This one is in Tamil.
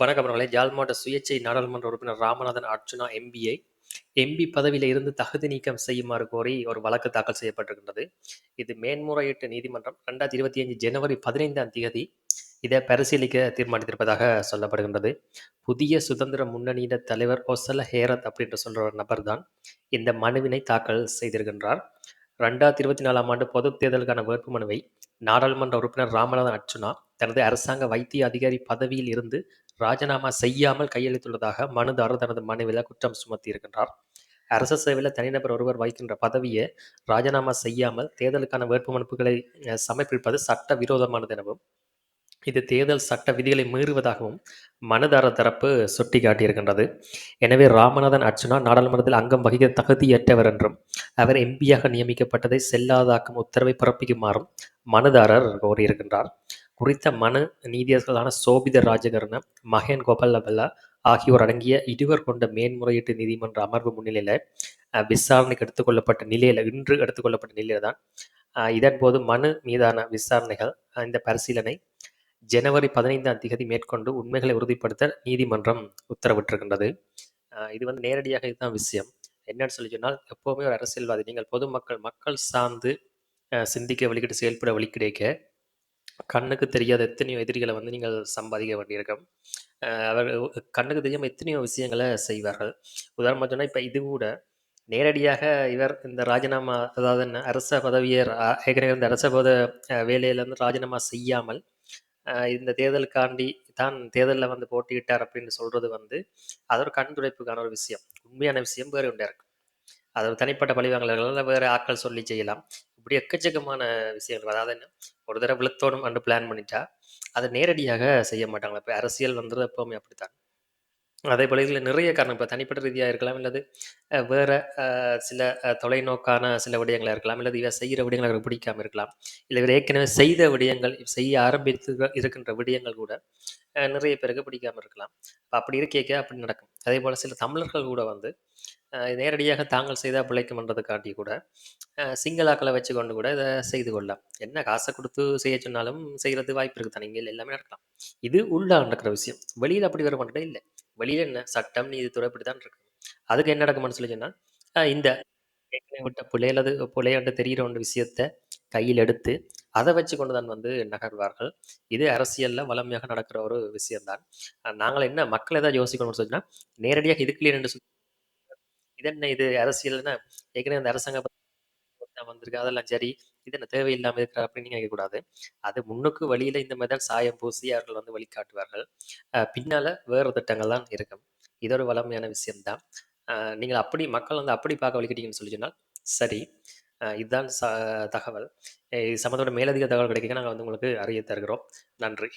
வணக்கம் அவர்களே ஜாழ் மாவட்ட சுயேட்சை நாடாளுமன்ற உறுப்பினர் ராமநாதன் அர்ச்சுனா எம்பிஐ எம்பி பதவியில இருந்து தகுதி நீக்கம் செய்யுமாறு கோரி ஒரு வழக்கு தாக்கல் செய்யப்பட்டிருக்கின்றது. இது மேன்முறையீட்டு நீதிமன்றம் ரெண்டாயிரத்தி இருபத்தி அஞ்சு ஜனவரி பதினைந்தாம் தேதி இதை பரிசீலிக்க தீர்மானித்திருப்பதாக சொல்லப்படுகின்றது. புதிய சுதந்திர முன்னணியிட தலைவர் ஒசல ஹேரத் அப்படின்ற சொல்ற ஒரு நபர் தான் இந்த மனுவினை தாக்கல் செய்திருக்கின்றார். ரெண்டாயிரத்தி இருபத்தி நாலாம் ஆண்டு பொதுத் தேர்தலுக்கான வேட்புமனுவை நாடாளுமன்ற உறுப்பினர் ராமநாதன் அர்ச்சுனா தனது அரசாங்க வைத்திய அதிகாரி பதவியில் இருந்து ராஜினாமா செய்யாமல் கையளித்துள்ளதாக மனுதாரர் தனது மனைவியில் குற்றம் சுமத்தி இருக்கின்றார். அரசு சேவையில் தனிநபர் ஒருவர் வகிக்கின்ற பதவியை ராஜினாமா செய்யாமல் தேர்தலுக்கான வேட்புமனுப்புகளை சமர்ப்பிப்பது சட்ட விரோதமானது எனவும் இது தேர்தல் சட்ட விதிகளை மீறுவதாகவும் மனுதாரர் தரப்பு சுட்டிக்காட்டியிருக்கின்றது. எனவே ராமநாதன் அர்ச்சுனா நாடாளுமன்றத்தில் அங்கம் வகிக்க தகுதியற்றவர் என்றும் அவர் எம்பியாக நியமிக்கப்பட்டதை செல்லாதாக்கும் உத்தரவை பிறப்பிக்குமாறும் மனுதாரர் கோரியிருக்கின்றார். குறித்த மனு நீதியர்களான சோபித ராஜகர்ண மகேன் கோபாலபல்லா ஆகியோர் அடங்கிய இருவர் கொண்ட மேன்முறையீட்டு நீதிமன்ற அமர்வு முன்னிலையில் விசாரணைக்கு எடுத்துக்கொள்ளப்பட்ட நிலையில் இன்று எடுத்துக்கொள்ளப்பட்ட நிலையில தான் இதன் போது மனு மீதான விசாரணைகள் இந்த பரிசீலனை ஜனவரி பதினைந்தாம் தேதி மேற்கொண்டு உண்மைகளை உறுதிப்படுத்த நீதிமன்றம் உத்தரவிட்டிருக்கின்றது. இது வந்து நேரடியாக இதுதான் விஷயம். என்னன்னு சொல்லி சொன்னால் எப்போவுமே ஒரு அரசியல்வாதி நீங்கள் பொதுமக்கள் மக்கள் சார்ந்து சிந்திக்க வழிகிட்டு செயல்பட வழி கிடைக்க கண்ணுக்கு தெரியாத எத்தனையோ எதிரிகளை வந்து நீங்கள் சம்பாதிக்க வேண்டியிருக்கும். அவர் கண்ணுக்கு தெரியாமல் எத்தனையோ விஷயங்களை செய்வார்கள். உதாரணமாக சொன்னால் இப்போ இது கூட நேரடியாக இவர் இந்த ராஜினாமா அதாவது என்ன அரச பதவியை ஏற்கனவே இந்த அரச பத வேலையிலேருந்து ராஜினாமா செய்யாமல் இந்த தேர்தலுக்காண்டி தான் தேர்தலில் வந்து போட்டியிட்டார் அப்படின்னு சொல்கிறது வந்து அது ஒரு ஒரு விஷயம். உண்மையான விஷயம் வேறு ஒன்றா இருக்கு அது தனிப்பட்ட பழிவாங்கல்கள் வேறு ஆட்கள் சொல்லி செய்யலாம். இப்படி எக்கச்சக்கமான விஷயங்கள். அதாவது என்ன? ஒரு தடவை விழுத்தோடும் வந்து பிளான் பண்ணிட்டா அதை நேரடியாக செய்ய மாட்டாங்களா? இப்போ அரசியல் வந்தது எப்பவுமே அப்படித்தான். அதே போல இதில் நிறைய காரணம். இப்போ தனிப்பட்ட ரீதியாக இருக்கலாம் இல்லது வேறு சில தொலைநோக்கான சில விடயங்களாக இருக்கலாம் இல்லது இவர் செய்கிற விடயங்கள் அவருக்கு பிடிக்காம இருக்கலாம் இல்லை இவர் ஏற்கனவே செய்த விடயங்கள் செய்ய ஆரம்பித்து இருக்கின்ற விடயங்கள் கூட நிறைய பேருக்கு பிடிக்காமல் இருக்கலாம். அப்படி இருக்கேக்க அப்படி நடக்கும். அதே போல் சில தமிழர்கள் கூட வந்து அஹ், நேரடியாக தாங்கள் செய்தால் பிழைக்கும்ன்றதுக்காண்டி கூட அஹ், சிங்களாக்களை வச்சு கொண்டு கூட இதை செய்து கொள்ளலாம். என்ன காசை கொடுத்து செய்ய சொன்னாலும் செய்கிறது வாய்ப்பு இருக்குது. தானே இங்கே எல்லாமே நடக்கலாம். இது உள்ள நடக்கிற விஷயம். வெளியில் அப்படி வர மாட்டே இல்லை. வெளியில் என்ன? சட்டம் நீதித்துறை இப்படி தான் இருக்கு. அதுக்கு என்ன நடக்கும்னு சொல்லி சொன்னால் அஹ், இந்த ஏற்கனவே விட்ட புலை புலையாண்டு தெரிகிற ஒன்று விஷயத்தை கையில் எடுத்து அதை வச்சு கொண்டு தான் வந்து நகர்வார்கள். இது அரசியல்ல வளமையாக நடக்கிற ஒரு விஷயம்தான். நாங்கள் என்ன மக்கள் ஏதாவது யோசிக்கணும்னு சொன்னால் நேரடியாக இதுக்குள்ளே நின்று சொல்லி, இது என்ன இது அரசியல்னா ஏற்கனவே அந்த அரசாங்க வந்திருக்கு. அதெல்லாம் சரி இது என்ன தேவையில்லாமல் இருக்கிற அப்படின்னு நீங்க கேட்கக்கூடாது. அது முன்னுக்கு வழியில இந்த மாதிரி தான் சாயம் பூசி அவர்கள் வந்து வழிகாட்டுவார்கள். பின்னால வேறு திட்டங்கள் தான் இருக்கும். இது ஒரு வளமையான விஷயம்தான். நீங்கள் அப்படி மக்கள் வந்து அப்படி பார்க்க வழிகிட்டீங்கன்னு சொல்லி சொன்னால் சரி. இதுதான் ச தகவல். இது சம்மந்தோட மேலதிக தகவல் கிடைக்க நாங்கள் வந்து உங்களுக்கு அறிய தருகிறோம் நன்றி.